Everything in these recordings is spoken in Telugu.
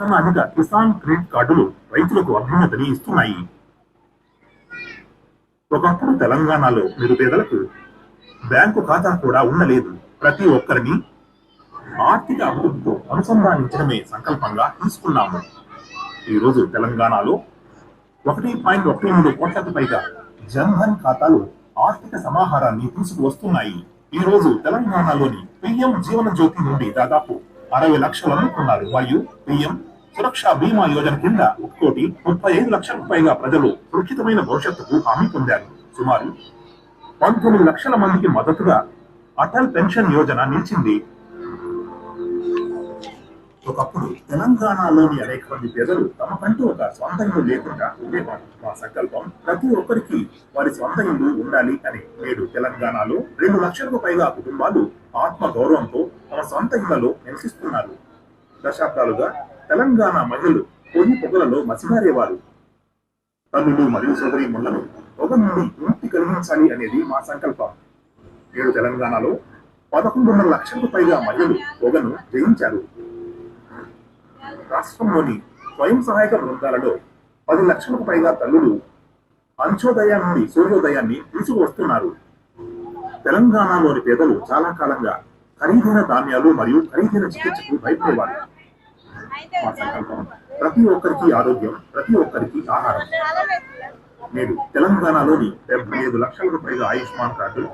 తాత్కాలిక కిసాన్ క్రెడిట్ కార్డులు రైతులకు అభ్యున్నతిని ఇస్తున్నాయి. ఒకప్పుడు తెలంగాణలో నిరుపేదలకు బ్యాంకు ఖాతా కూడా ఉండలేదు. ప్రతి ఒక్కరిని ఆర్థిక అభివృద్ధితో అనుసంధానించడమే సంకల్పంగా తీసుకున్నాము. ఈ రోజు తెలంగాణలో ఒకటి పాయింట్ ఒకటి మూడు కోట్లకు పైగా జన్ధన్ ఖాతాలు ఆర్థిక సమాహారాన్ని తీసుకువస్తున్నాయి. ఈ రోజు తెలంగాణలోని పిఎం జీవన జ్యోతి నుండి దాదాపు అరవై లక్షలు అనుకున్నారు మరియు పిఎం సురక్ష బీమా యోజన కింద ఒక కోటి ముప్పై ఐదు లక్షలకు పైగా ప్రజలు సురక్షితమైన భవిష్యత్తుకు హామీ పొందారు. సుమారు పంతొమ్మిది లక్షల మందికి మద్దతుగా అటల్ పెన్షన్ యోజన నిలిచింది. ఒకప్పుడు తెలంగాణలోని అనేక మంది పేదలు తమకంటూ ఒక సొంత ఇల్లు లేకుండా ఉండేవారు. మా సంకల్పం ప్రతి ఒక్కరికి వారి సొంత ఇల్లు ఉండాలి అని. నేడు తెలంగాణలో రెండు లక్షలకు పైగా కుటుంబాలు ఆత్మ గౌరవంతో తమ సొంత ఇళ్ళలో నివసిస్తున్నారు. దశాబ్దాలుగా తెలంగాణ మహిళలు కొన్ని పొగలలో మసిగారేవారు తల్లులు మరియు సోదరి ముళ్ళను పొగ నుండి విముక్తి కలిగించాలి అనేది మా సంకల్పం. నేడు తెలంగాణలో పదకొండున్నర లక్షలకు పైగా మహిళలు పొగను జయించారు. రాష్ట్రంలోని స్వయం సహాయక బృందాలలో పది లక్షలకు పైగా తల్లులు అంచోదయం నుండి సూర్యోదయాన్ని తీసుకువస్తున్నారు. తెలంగాణలోని పేదలు చాలా కాలంగా ఖరీదైన ధాన్యాలు మరియు ఖరీదైన చికిత్సకు భయపడేవారు. మా సంకల్పం ప్రతి ఒక్కరికి ఆరోగ్యం ప్రతి ఒక్కరికి ఆహారం. నేడు తెలంగాణలోని డెబ్బై ఐదు లక్షలకు పైగా ఆయుష్మాన్ కార్డులు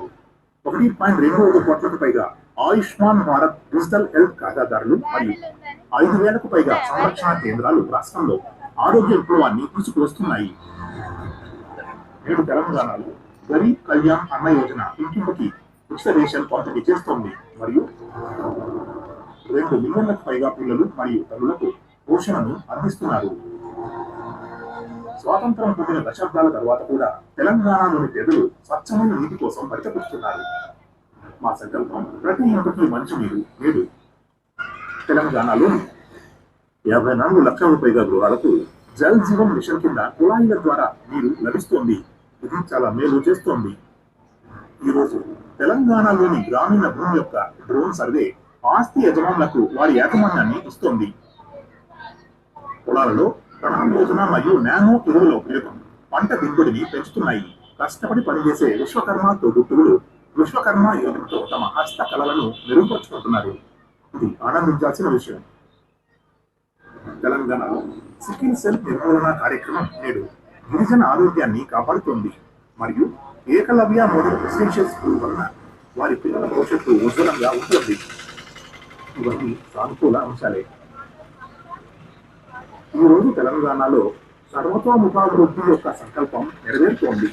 ఒకటి పాయింట్ రెండు ఐదు కోట్లకు పైగా ఆయుష్మాన్ భారత్ డిజిటల్ హెల్త్ ఖాతాదారులు మరియు ఐదు వేలకు పైగా సంరక్షణ కేంద్రాలు రాష్ట్రంలో ఆరోగ్య విప్లవాన్ని తీసుకువస్తున్నాయి. నేడు తెలంగాణలో గరీబ్ కళ్యాణ్ అన్న యోజన ఇంటింటికి ఉచిత రేషన్ పంపిణీ చేస్తోంది. మరియు రెండు మిలియన్లకు పైగా పిల్లలు మరియు తల్లులకు పోషణను అందిస్తున్నారు. స్వాతంత్రం పొందిన దశాబ్దాల తర్వాత కూడా తెలంగాణలోని పేదలు స్వచ్ఛమైన నీటి కోసం పరితపిస్తున్నారు. మా సంకల్పం ప్రతి ఇంటికి మంచినీరు నేడు తెలంగాణలోని యాభై నాలుగు లక్షల పైగా గృహాలకు జల్ జీవన్ మిషన్ కింద కుళాయిల ద్వారా నీరు లభిస్తోంది. ఇది చాలా మేలు చేస్తోంది. ఈ రోజు తెలంగాణలోని గ్రామీణ భూమి యొక్క డ్రోన్ సర్వే ఆస్తి యజమానులకు వారి యాజమాన్యాన్ని ఇస్తుంది. పొలాలలో ప్రణాళిక యోజన మరియు నానో ఎరువుల ఉపయోగం పంట దిగుబడిని పెంచుతున్నాయి. కష్టపడి పనిచేసే విశ్వకర్మ తోబుట్టువులు విశ్వకర్మ యోగంతో తమ హస్త కళలను మెరుగుపరుచుకుంటున్నారు. ఇది ఆనందించాల్సిన విషయం. తెలంగాణలో సికిల్ సెల్ నిర్మూలన కార్యక్రమం నేడు గిరిజన ఆరోగ్యాన్ని కాపాడుతోంది. మరియు ఏకలవ్య మోడల్ రెసిడెన్షియల్ స్కూల్ వలన వారి పిల్లల భవిష్యత్తు ఉజ్వలంగా ఉంటుంది. ఇవన్నీ సానుకూల అంశాలే ఈ రోజు తెలంగాణలో సర్వతోముఖాభివృద్ధి యొక్క సంకల్పం నెరవేరుతోంది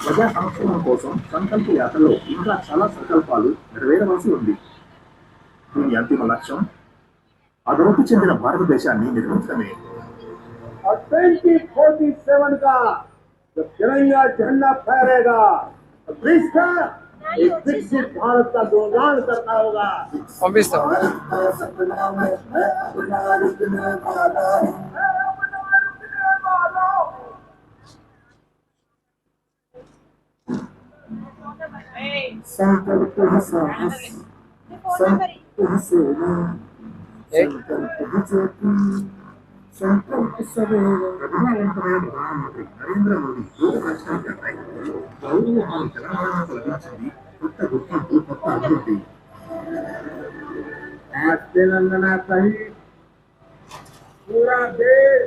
ప్రజా సంక్షేమం కోసం సంకల్ప యాత్రలో ఇంకా చాలా సంకల్పాలు నెరవేరవలసి ఉంది దీని అంతిమ లక్ష్యం అభివృద్ధి చెందిన భారతదేశాన్ని నిర్మించడమే और ट्वेंटी फोर्टी सेवन का जब तिरंगा झंडा फहरेगा तो विश्व एक विकसित भारत का गुणगान करता होगा పంపిస్తాం संकल्प ही साहस संकल्प ही सेवा संकल्प ही ज्योति संकल्प सवेरा ప్రధానమంత్రి ప్రధానమంత్రి నరేంద్ర మోదీ దూరదర్శన్ నాయకత్వంలో గౌరవహారం తెలంగాణకు లభించింది కొత్త గుర్తింపు కొత్త అభివృద్ధి आज तेलंगाना सहित पूरा देश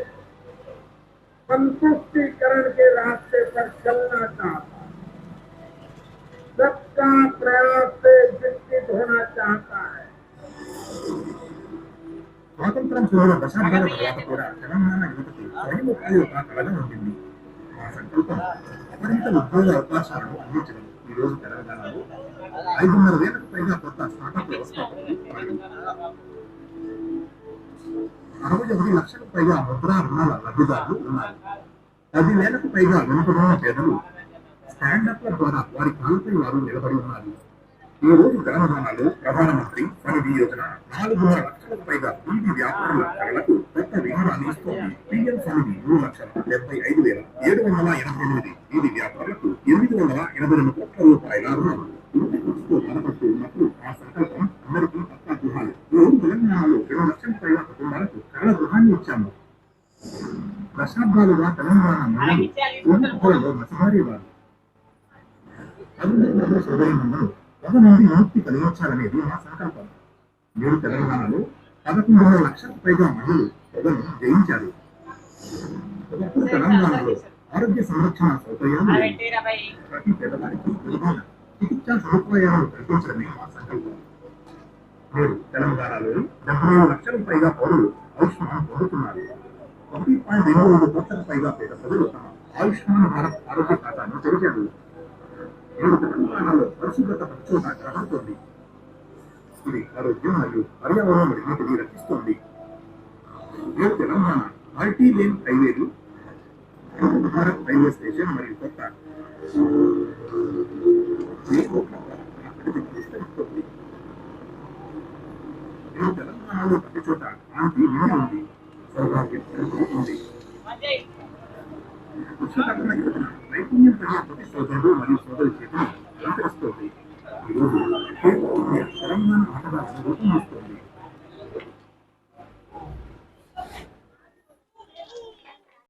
संतुष्टिकरण के रास्ते पर चलना चाहता है सबका प्रयास से विकसित होना चाहता है స్వాతంత్రం పొందిన దశాబ్దాల తర్వాత కూడా తెలంగాణ యువతకు స్వయం ఉపాధి ఒక కళగా ఉంటుంది మా సంకల్పం మరింత ఉద్యోగ అవకాశాలను అందించడం రోజు తెలంగాణలో ఐదున్నర వేలకు పైగా కొత్త స్టార్టప్ వ్యవస్థాపకులు అరవై ఒకటి లక్షలకు పైగా ముద్రా రుణాల లబ్ధిదారులు ఉన్నారు. పది వేలకు పైగా వెనుకబడిన పేదలు స్టాండప్ల ద్వారా వారి కాలుపై వారు నిలబడి ఉన్నారు. ఈ రోజు తెలంగాణలో ప్రధానమంత్రి స్వనిధి యోజన నాలుగున్నర లక్షలకు పైగా వీధి వ్యాపారుల కళలకు కొత్త విధానాన్ని ఇస్తోంది. పిఎం స్వనిధి మూడు లక్షల డెబ్బై ఐదు వేల ఏడు వందల ఎనభై ఎనిమిది వీధి వ్యాపారులకు ఎనిమిది వందల ఎనభై రెండు కోట్ల రూపాయల రుణం ఇంటి ఖర్చుతో బలపడుతూ ఉన్నప్పుడు ఆ సంకల్పం అందరికీ పక్కా గృహాలు రోజు తెలంగాణలో ఇరవై లక్షల పైగా గృహాన్ని ఇచ్చాము. దశాబ్దాలుగా తెలంగాణ మహిళలు ఊరుకోలలో మసమారేవారు అభివృద్ధి సోదరులందరూ ఒక నుండి విముక్తి కలిగించాలనేది మా సంకల్పం. నేడు తెలంగాణలో పదకొండు లక్షలకు పైగా మహిళలు పొగను జయించారు. ఒకప్పుడు తెలంగాణలో ఆరోగ్య సంరక్షణ సౌకర్యాలు. ప్రతి పేదవారికి సులభమైన చికిత్సా సదుపాయాలను కల్పించడమే మా సంకల్పం నేడు తెలంగాణలో డెబ్బై లక్షలకు పైగా పౌరులు ఆయుష్మాన్ పొందుతున్నారు ఒకటి పాయింట్ రెండు రెండు కోట్లకు పైగా పేద ప్రజలు తమ ఆయుష్మాన్ భారత్ ఆరోగ్య ఖాతాను తెరిచారు. నేడు తెలంగాణలో పరిశుభ్రత ప్రచోట కనబడుతోంది ఇది ఆరోగ్యం మరియు పర్యావరణ రెండింటినీ రక్షిస్తోంది. నేడు తెలంగాణ మల్టీ లేన్ హైవేలు భారత్ రైల్వే స్టేషన్ మరియు కొత్త ఎయిర్పోర్ట్ల తెలంగాణలో ప్రతి చోట కాంతి నిండి ఉంది. సౌభాగ్యం ఉంది కృషి తగ్గిన నైపుణ్యం కలిగిన ప్రతి సోదరుడు మరియు సోదరి చేతులు